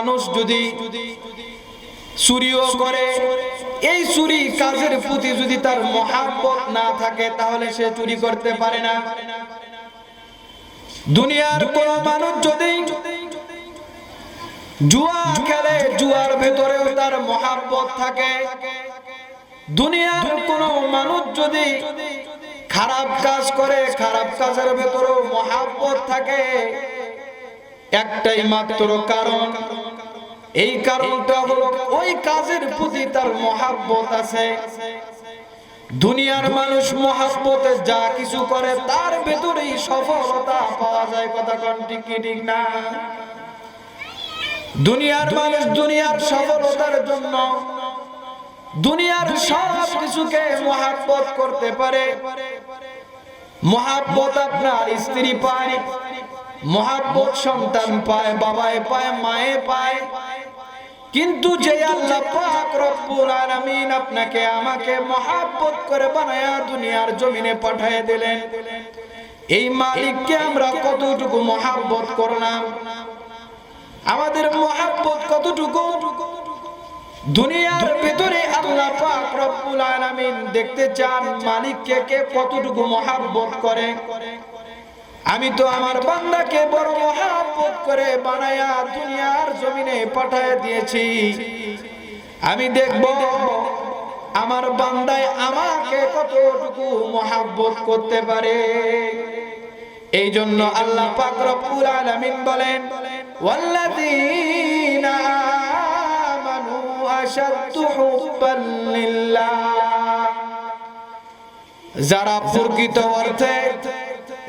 মানুষ যদি চুরিও করে, এই চুরি কাজের প্রতি যদি তার মহাব্বত না থাকে, তাহলে সে চুরি করতে পারে না। দুনিয়ার কোন মানুষ যদি জুয়া খেলে, জুয়ার ভেতরেও তার মহাব্বত থাকে। দুনিয়ার কোন মানুষ যদি খারাপ কাজ করে, খারাপ কাজের ভেতরেও মহাব্বত থাকে, একটাই মাত্র কারণ এই কারণটা হলো ওই কাজের প্রতি তার মহাব্বত আছে। দুনিয়ার মানুষ মহাব্বতে যা কিছু করে তার ভেতরেই সফলতা পাওয়া যায়, কথা কোন ঠিক ঠিক না? দুনিয়ার মানুষ দুনিয়ার সফলতার জন্য দুনিয়ার সব কিছুকে মহাব্বত করতে পারে। মহাব্বত আপনার স্ত্রী পায়, মহাব্বত সন্তান পায়, বাবায় পায়, মায়ে পায়। কিন্তু যে আল্লাহ পাক রব্বুল আলামিন আপনাকে আমাকে মহাব্বত করে বানায়া দুনিয়ার জমিনে পাঠিয়ে দিলেন। এই মালিককে আমরা কতটুকু মহাব্বত করলাম? আমাদের মহাব্বত কতটুকু? দুনিয়ার ভিতরে আল্লাহ পাক রব্বুল আলামিন দেখতে চান মালিককে কে কতটুকু মহাব্বত করে। আমি তো আমার বান্দাকে বড় মহাব্বত করে বানায়া দুনিয়ার জমিনে পাঠায় দিয়েছি। আমি দেখব আমার বান্দায় আমাকে কতটুকু মহাব্বত করতে পারে। এই জন্য আল্লাহ পাক রব্বুল আলামিন বলেন, ওয়াল্লাযীনা আমানু আশাদ্দু হুব্বান লিল্লাহ। যারা প্রকৃত অর্থে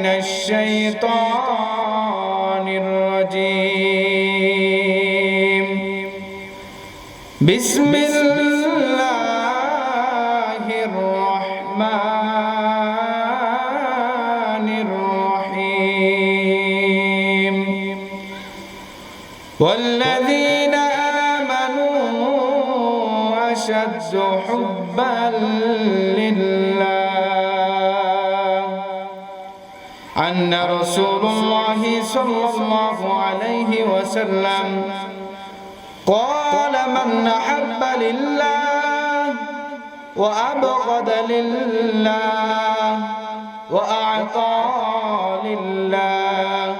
من الشيطان الرجيم. بسم الله الرحمن الرحيم. والذين آمنوا أشد حبا لله. أن رسول الله صلى الله عليه وسلم قال من أحب لله وأبغض لله وأعطى لله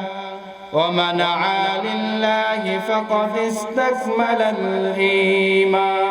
ومنع لله فقد استكمل الإيمان.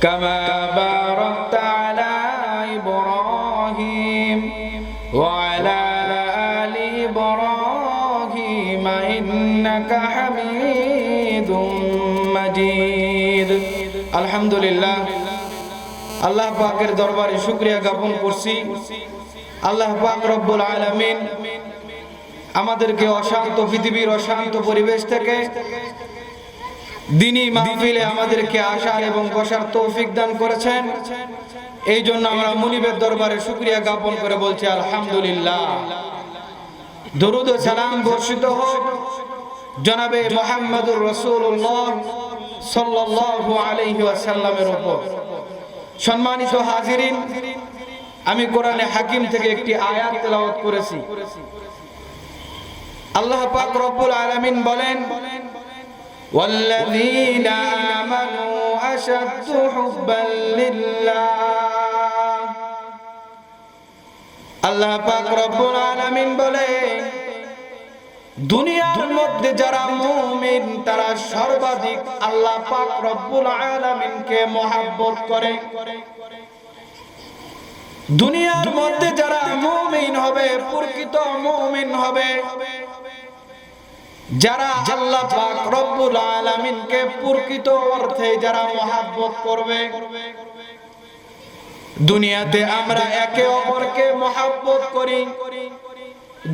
كما باركت على إبراهيم وعلى آل إبراهيم إنك حميد مجيد আলহামদুলিল্লাহ আল্লাহ পাকের দরবারে শুক্রিয়া জ্ঞাপন করছি আল্লাহ পাক রব্বুল আলামিন আমাদেরকে অশান্ত পৃথিবীর অশান্ত পরিবেশ থেকে দিনী মাহফিলে আমাদেরকে আসার এবং বসার তৌফিক দান করেছেন। এই জন্য আমরা মুনিবের দরবারে শুক্রিয়া জ্ঞাপন করে বলছি, আলহামদুলিল্লাহ। দরুদ সালাম বর্ষিত হোক। জনাবে মোহাম্মদুর রসুল্লাহ সাল্লাল্লাহু আলাইহি ওয়াসাল্লামের উপর। সম্মানিত হাজিরিন, আমি কোরআনে হাকিম থেকে একটি আয়াত তেলাওয়াত করেছি। আল্লাহ পাক রব্বুল আলামিন বলেন والذين آمنوا أشد حبا لله আল্লাহ পাক রব্বুল আলামিন বলেন দুনিয়ার মধ্যে যারা মুমিন তারা সর্বাধিক আল্লাহ পাক রব্বুল আলামিনকে মহাব্বত করে দুনিয়ার মধ্যে যারা মুমিন হবে প্রকৃত মুমিন হবে যারা আল্লাহ পাক রব্বুল আলামিনকে প্রকৃত অর্থে যারা মহাব্বত করবে, দুনিয়াতে আমরা একে অপরকে মহাব্বত করি,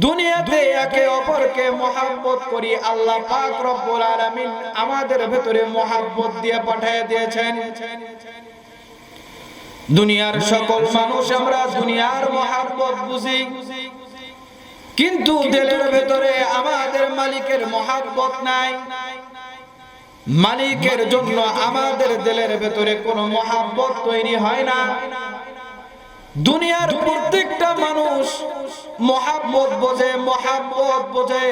দুনিয়াতে একে অপরকে মহাব্বত করি, আল্লাহ পাক রব্বুল আলামিন আমাদের ভেতরে মহাব্বত দিয়ে পাঠিয়ে দিয়েছেন। দুনিয়ার সকল মানুষ আমরা দুনিয়ার মহাব্বত বুঝি কিন্তু দিলের ভেতরে আমাদের মালিকের মহাব্বত নাই। মালিকের জন্য আমাদের দিলের ভেতরে কোনো মহাব্বত তৈরি হয় না। দুনিয়ার প্রত্যেকটা মানুষ মহাব্বত বোঝে মহাব্বত বোঝে।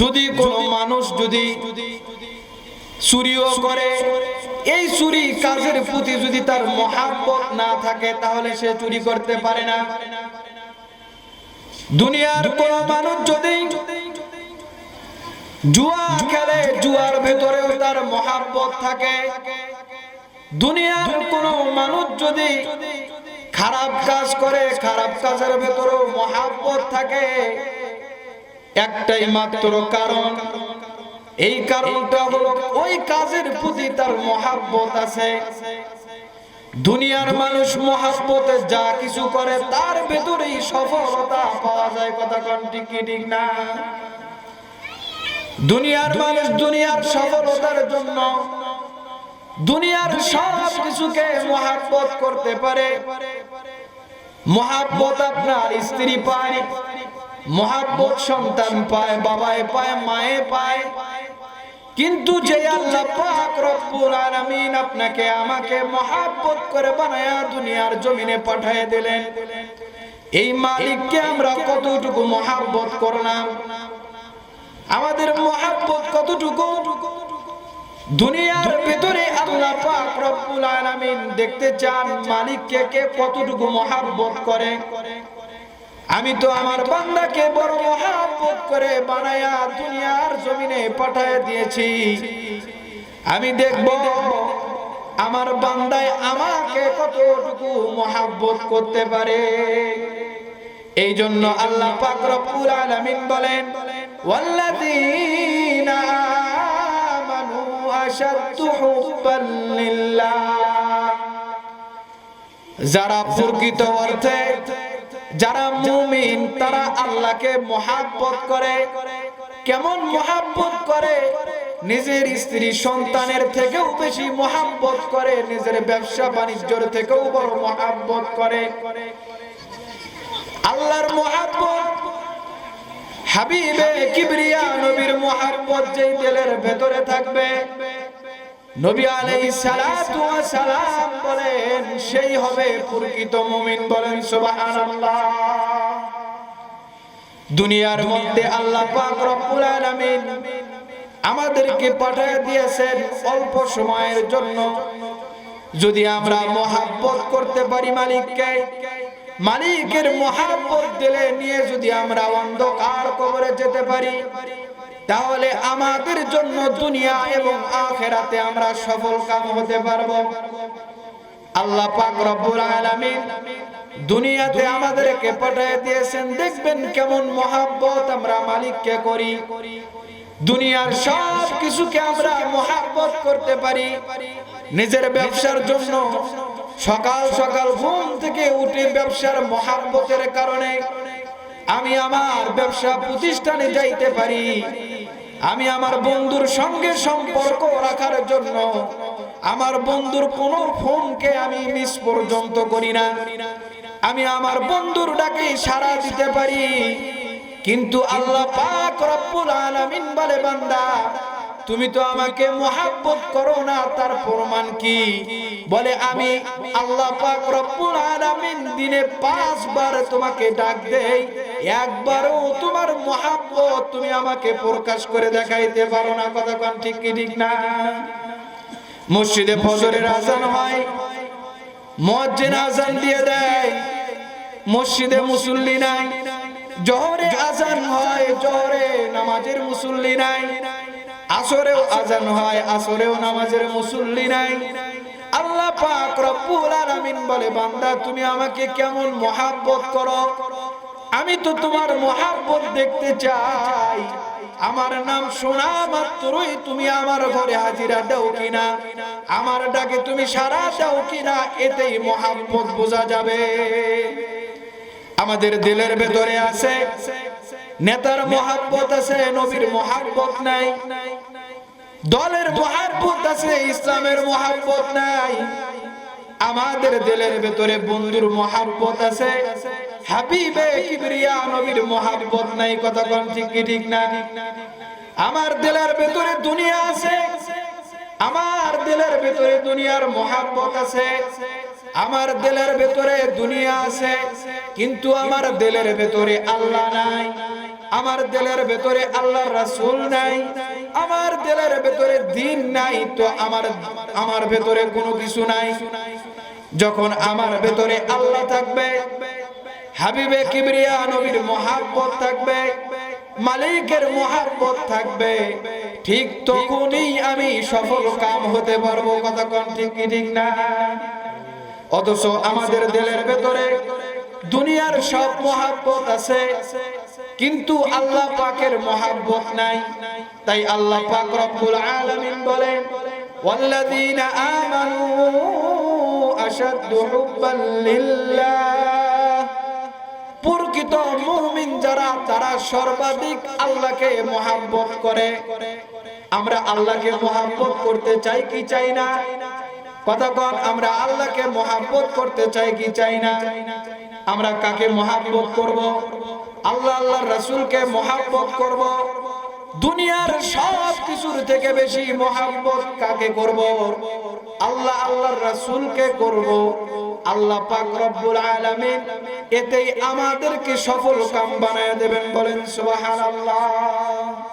যদি কোনো মানুষ যদি চুরিও করে, এই চুরি কাজের প্রতি যদি তার মহাব্বত না থাকে, তাহলে সে চুরি করতে পারে না। দুনিয়ার কোন মানুষ যদি জুয়া খেলে, জুয়ার ভেতরেও তার মহাব্বত থাকে। দুনিয়ার কোন মানুষ যদি খারাপ কাজ করে, খারাপ কাজের ভেতরেও মহাব্বত থাকে, একটাই মাত্র কারণ। এই কারণটা হলো ওই কাজের প্রতি তার মহাব্বত আছে। দুনিয়ার মানুষ মহাব্বতে যা কিছু করে, তার ভেতরেই সফলতা পাওয়া যায়। কথা কোন ঠিক ঠিক না? দুনিয়ার মানুষ দুনিয়ার সফলতার জন্য দুনিয়ার সব কিছুকে মহাব্বত করতে পারে। মহাব্বত আপনার স্ত্রী পায়, মহাব্বত সন্তান পায়, বাবায় পায়, মায়ে পায়। কিন্তু যে আল্লাহ পাক রব্বুল আলামিন আপনাকে আমাকে মহাব্বত করে বানায়া দুনিয়ার জমিনে পাঠিয়ে দিলেন। এই মালিককে আমরা কতটুকু মহাব্বত করলাম? আমাদের মহাব্বত কতটুকু? দুনিয়ার ভেতরে আল্লাহ পাক রব্বুল আলামিন দেখতে চান মালিককে কে কতটুকু মহাব্বত করে। আমি তো আমার বান্দাকে বড় মহাব্বত করে বানায়া দুনিয়ার জমিনে পাঠায় দিয়েছি। আমি দেখব আমার বান্দায় আমাকে কতটুকু মহাব্বত করতে পারে। এই জন্য আল্লাহ পাক রব্বুল বলেন আমানু লিল্লাহ। যারা প্রকৃত অর্থে যারা মুমিন, তারা আল্লাহকে মহাব্বত করে। কেমন মহাব্বত করে? নিজের স্ত্রী সন্তানের থেকেও বেশি মহাব্বত করে, নিজের ব্যবসা বাণিজ্যর থেকেও বড় মহাব্বত করে। আল্লাহর মহাব্বত, হাবিবে কিবরিয়া নবীর মহাব্বত যেই দিলের ভেতরে থাকবে। নবী ওয়াস সালাম বলেন, সেই হবে প্রকৃত মুমিন বলেন সুবহানাল্লাহ। দুনিয়ার মধ্যে আল্লাহ পাক রব্বুল আলামিন আমাদেরকে পাঠিয়ে দিয়েছেন অল্প সময়ের জন্য। যদি আমরা মহাব্বত করতে পারি মালিককে, মালিকের মহাব্বত দিলে নিয়ে যদি আমরা অন্ধকার কবরে যেতে পারি তাহলে আমাদের জন্য দুনিয়া এবং আখেরাতে আমরা সফল কাম হতে পারব। আল্লাহ পাক রব্বুল আলামিন দুনিয়াতে আমাদেরকে পাঠিয়ে দিয়েছেন। দেখবেন কেমন মহাব্বত আমরা মালিককে করি। দুনিয়ার সব কিছুকে আমরা মহাব্বত করতে পারি। নিজের ব্যবসার জন্য সকাল সকাল ঘুম থেকে উঠে ব্যবসার মহাব্বতের কারণে আমি আমার ব্যবসা প্রতিষ্ঠানে যাইতে পারি। আমি আমার বন্ধুর সঙ্গে সম্পর্ক রাখার জন্য আমার বন্ধুর কোন ফোনকে আমি মিস পর্যন্ত করি না। আমি আমার বন্ধুর ডাকে সারা দিতে পারি। কিন্তু আল্লাহ পাক রব্বুল আলামিন বলে, বান্দা তুমি তো আমাকে মোহাব্বত করো না, তার প্রমাণ কি? বলে, আমি আল্লাহ পাক রব্বুল আলামিন দিনে পাঁচবার তোমাকে ডাক দেই, একবারও তোমার মোহাব্বত তুমি আমাকে প্রকাশ করে দেখাইতে পারো না। কথা কোন ঠিক কি, ঠিক না? মসজিদে ফজরের আজান হয় মুয়াজ্জিন আজান দিয়ে দেয়, মসজিদে মুসল্লি নাই, জহরে আজান হয়, জহরে নামাজের মুসল্লি নাই আসরেও আজান হয়, আসরেও নামাজের মুসল্লি নাই। আল্লাহ পাক রব্বুল আলামিন বলে, বান্দা, তুমি আমাকে কেমন মহাব্বত করো? আমি তো তোমার মহাব্বত দেখতে চাই। আমার নাম শোনা মাত্রই তুমি আমার ঘরে হাজিরা দাও কিনা? আমার ডাকে তুমি সারা দাও কিনা? এতেই মহাব্বত বোঝা যাবে। আমাদের দিলের ভেতরে আছে, নেতার মহাব্বত আছে, নবীর মহাব্বত নাই। দলের মহাব্বত আছে, ইসলামের মহাব্বত নাই। আমাদের দিলের ভেতরে বন্ধুর মহাব্বত আছে। হাবিবে কিবরিয়া নবীর মহাব্বত নাই, কথা কোন ঠিক কি ঠিক না? আমার দিলের ভেতরে দুনিয়া আছে। আমার দিলের ভেতরে দুনিয়ার মহাব্বত আছে। আমার দিলের ভেতরে দুনিয়া আছে। কিন্তু আমার দিলের ভেতরে আল্লাহ নাই। আমার দিলের ভেতরে আল্লাহর রাসূল নাই। আমার দিলের ভেতরে দিন নাই তো আমার আমার ভেতরে কোনো কিছু নাই। যখন আমার ভেতরে আল্লাহ থাকবে, হাবিবে কিবরিয়া নবীর মহাব্বত থাকবে, মালিকের মহাব্বত থাকবে, ঠিক তখনই আমি সফল কাম হতে পারব, কথা কোন ঠিক কি ঠিক না? অথচ আমাদের দিলের ভেতরে দুনিয়ার সব মহাব্বত আছে। কিন্তু আল্লাহ পাকের মহাব্বত নাই। তাই আল্লাহ পাক রব্বুল আলামিন বলেন, ওয়াল্লাযীনা আমানু আশাদ্দু হুব্বান লিল্লাহ। প্রকৃত মুমিন যারা, তারা সর্বাধিক আল্লাহকে মহাব্বত করে। আমরা আল্লাহকে মহাব্বত করতে চাই কি চাই না? কথা কন, আমরা আল্লাহকে মহাব্বত করতে চাই কি চাই না? আমরা কাকে মহাব্বত করব? আল্লাহ আল্লাহ রাসুলকে মহাব্বত করব। দুনিয়ার সব কিছুর থেকে বেশি মহাব্বত কাকে করব? আল্লাহ আল্লাহর রাসুলকে করব। আল্লাহ পাক রব্বুল আলামিন এতেই আমাদেরকে সফল কাম বানায় দেবেন বলেন সুবহানাল্লাহ।